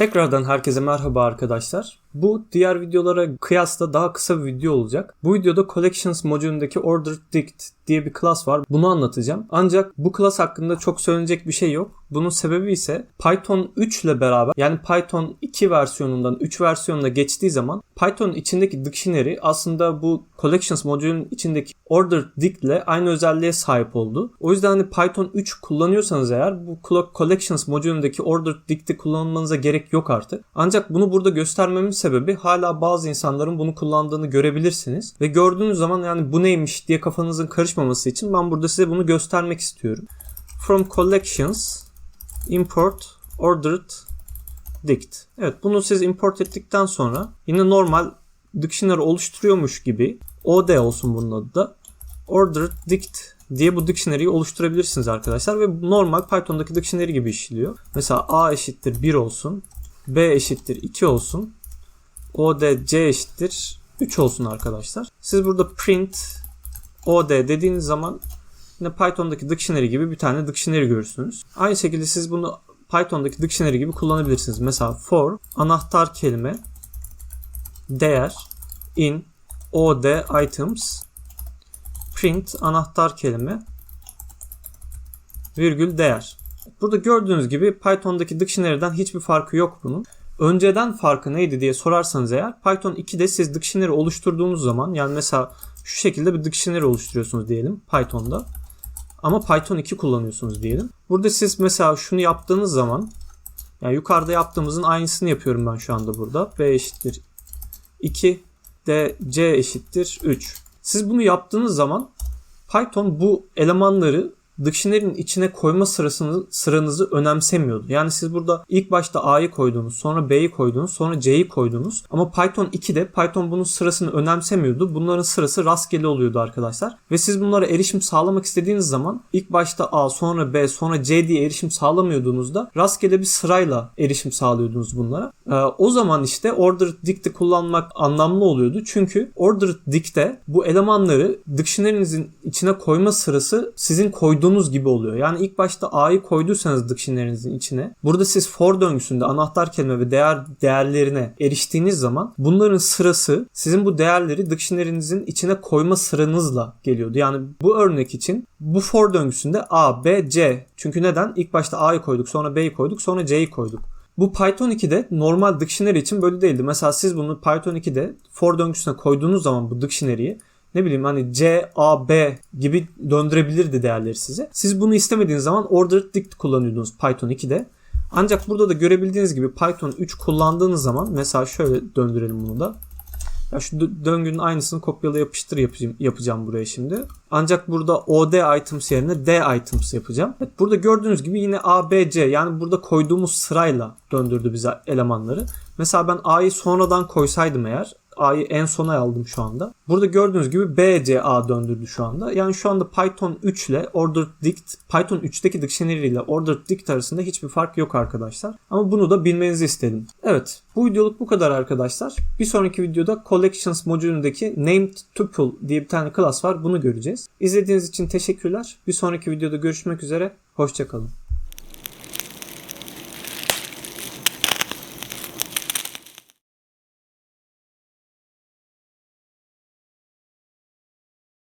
Tekrardan herkese merhaba arkadaşlar. Bu diğer videolara kıyasla daha kısa bir video olacak. Bu videoda Collections modülündeki Dict diye bir class var. Bunu anlatacağım. Ancak bu class hakkında çok söylenecek bir şey yok. Bunun sebebi ise Python 3 ile beraber yani Python 2 versiyonundan 3 versiyonuna geçtiği zaman Python'un içindeki dictionary aslında bu Collections modülünün içindeki Ordered Dict ile aynı özelliğe sahip oldu. O yüzden hani Python 3 kullanıyorsanız eğer bu Collections modülündeki Ordered Dict'i kullanmanıza gerek yok artık. Ancak bunu burada göstermemin sebebi hala bazı insanların bunu kullandığını görebilirsiniz. Ve gördüğünüz zaman yani bu neymiş diye kafanızın karışmaması için ben burada size bunu göstermek istiyorum. From collections import ordered dict. Evet bunu siz import ettikten sonra yine normal dictionary oluşturuyormuş gibi OD olsun bunun adı da ordered dict diye bu dictionary'yi oluşturabilirsiniz arkadaşlar ve normal Python'daki dictionary gibi işliyor. Mesela A eşittir 1 olsun, B eşittir 2 olsun, OD C eşittir 3 olsun arkadaşlar. Siz burada print OD dediğiniz zaman yine Python'daki dictionary gibi bir tane dictionary görürsünüz. Aynı şekilde siz bunu Python'daki dictionary gibi kullanabilirsiniz. Mesela for anahtar kelime değer in OD items print anahtar kelime virgül değer. Burada gördüğünüz gibi Python'daki dictionary'den hiçbir farkı yok bunun. Önceden farkı neydi diye sorarsanız eğer Python 2'de siz dictionary oluşturduğunuz zaman yani mesela şu şekilde bir dictionary oluşturuyorsunuz diyelim Python'da. Ama Python 2 kullanıyorsunuz diyelim. Burada siz mesela şunu yaptığınız zaman yani yukarıda yaptığımızın aynısını yapıyorum ben şu anda burada. B eşittir 2 D C eşittir 3. Siz bunu yaptığınız zaman Python bu elemanları dictionary'nin içine koyma sırasını, sıranızı önemsemiyordu. Yani siz burada ilk başta A'yı koydunuz, sonra B'yi koydunuz, sonra C'yi koydunuz. Ama Python 2'de Python bunun sırasını önemsemiyordu. Bunların sırası rastgele oluyordu arkadaşlar. Ve siz bunlara erişim sağlamak istediğiniz zaman ilk başta A, sonra B, sonra C diye erişim sağlamıyordunuzda rastgele bir sırayla erişim sağlıyordunuz bunlara. Ee, o zaman işte ordered dict'i kullanmak anlamlı oluyordu. Çünkü ordered dict'te bu elemanları dictionary'nizin içine koyma sırası sizin koyduğunuz koyduğunuz gibi oluyor. Yani ilk başta A'yı koyduysanız dictionary'nizin içine burada siz for döngüsünde anahtar kelime ve değer değerlerine eriştiğiniz zaman bunların sırası sizin bu değerleri dictionary'nizin içine koyma sıranızla geliyordu. Yani bu örnek için bu for döngüsünde A, B, C. Çünkü neden? İlk başta A'yı koyduk, sonra B'yi koyduk, sonra C'yi koyduk. Bu Python 2'de normal dictionary için böyle değildi. Mesela siz bunu Python 2'de for döngüsüne koyduğunuz zaman bu dictionary'yi ne bileyim hani C, A, B gibi döndürebilirdi değerleri size. Siz bunu istemediğiniz zaman ordered dict kullanıyordunuz Python 2'de. Ancak burada da görebildiğiniz gibi Python 3 kullandığınız zaman mesela şöyle döndürelim bunu da. Ya şu döngünün aynısını kopyala yapıştır yapacağım, yapacağım buraya şimdi. Ancak burada OD items yerine D items yapacağım. Evet, burada gördüğünüz gibi yine A, B, C yani burada koyduğumuz sırayla döndürdü bize elemanları. Mesela ben A'yı sonradan koysaydım eğer A'yı en sona aldım şu anda. Burada gördüğünüz gibi B, C, A döndürdü şu anda. Yani şu anda Python 3 ile ordered dict, Python 3'teki dictionary ile ordered dict arasında hiçbir fark yok arkadaşlar. Ama bunu da bilmenizi istedim. Evet bu videoluk bu kadar arkadaşlar. Bir sonraki videoda collections modülündeki named tuple diye bir tane class var. Bunu göreceğiz. İzlediğiniz için teşekkürler. Bir sonraki videoda görüşmek üzere. Hoşçakalın.